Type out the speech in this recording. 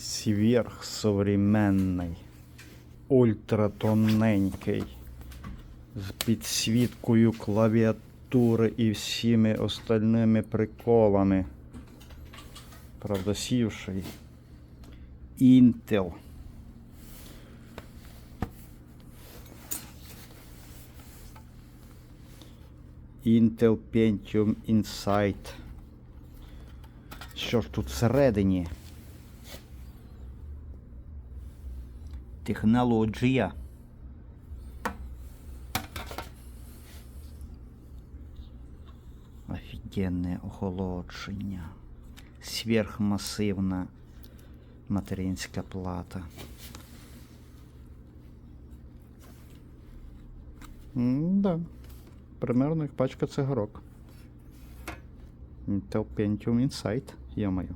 Сверхсовременний, ультратоненький, з підсвіткою клавіатури і всіми остальними приколами. Правда, сівший. Intel. Intel Pentium Insight. Що ж тут всередині? Технологія. Офігенне охолодження. Сверхмасивна материнська плата. Да. Примерно як пачка цигарок. Intel Pentium Insight, я маю.